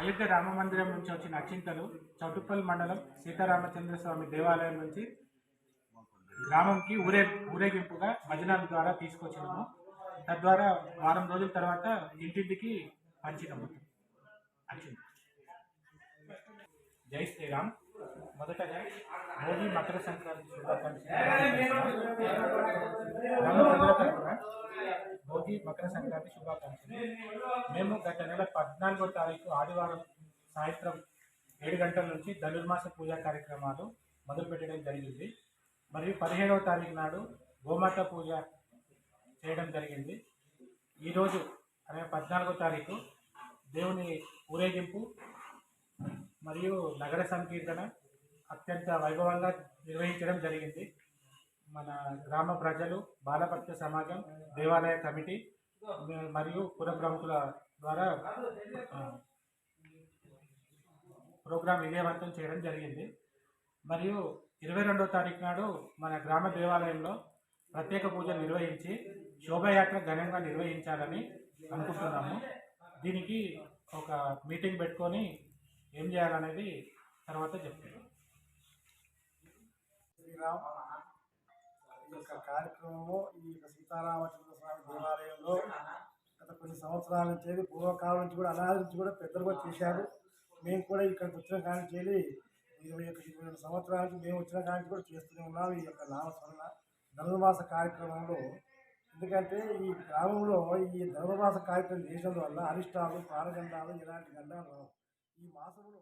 అయోధ్య రామ మందిరం నుంచి వచ్చిన అచింతలు చౌటుప్పల్ మండలం సీతారామచంద్ర స్వామి దేవాలయం నుంచి గ్రామంకి ఊరే ఊరేగింపుగా భజనాల ద్వారా తీసుకొచ్చినాము. తద్వారా వారం రోజుల తర్వాత ఇంటింటికి పంచినాము. అచింత జై శ్రీరామ్. మొదటగా భోగి మకర సంక్రాంతి శుభాకాంక్షలు భోగి మకర సంక్రాంతి శుభాకాంక్షలు. మేము గత నెల పద్నాలుగో తారీఖు ఆదివారం సాయంత్రం ఏడు గంటల నుంచి ధనుర్మాస పూజా కార్యక్రమాలు మొదలుపెట్టడం జరిగింది. మరియు పదిహేడవ తారీఖు నాడు గోమాత పూజ చేయడం జరిగింది. ఈరోజు అనగా పద్నాలుగో తారీఖు దేవుని ఊరేగింపు మరియు నగర సంకీర్తన అత్యంత వైభవంగా నిర్వహించడం జరిగింది. మన గ్రామ ప్రజలు బాలభక్త సమాజం దేవాలయ కమిటీ మరియు పుర ప్రముఖుల ద్వారా ప్రోగ్రాం విజయవంతం చేయడం జరిగింది. మరియు ఇరవై రెండో తారీఖు నాడు మన గ్రామ దేవాలయంలో ప్రత్యేక పూజలు నిర్వహించి శోభయాత్ర ఘనంగా నిర్వహించాలని అనుకుంటున్నాము. దీనికి ఒక మీటింగ్ పెట్టుకొని ఏం చేయాలనేది తర్వాత చెప్తాను శ్రీరామ్. ఈ యొక్క కార్యక్రమము ఈ యొక్క సీతారామచంద్ర స్వామి దేవాలయంలో గత కొన్ని సంవత్సరాల నుంచి పూర్వకాలం నుంచి కూడా అనాది నుంచి కూడా పెద్దలు కూడా చేశారు. మేము కూడా ఇక్కడికి వచ్చిన కాని చేయాలి ఇరవై ఒక ఇరవై రెండు సంవత్సరాల నుంచి మేము వచ్చిన కాడి కూడా చేస్తూనే ఉన్నాం ఈ యొక్క నామస్మరణ ధనుర్మాస కార్యక్రమంలో. ఎందుకంటే ఈ గ్రామంలో ఈ ధనుర్మాస కార్యక్రమం చేసినందువల్ల అరిష్టాలు ప్రాణగంధాలు ఇలాంటి గంధాలు ఈ మాసంలో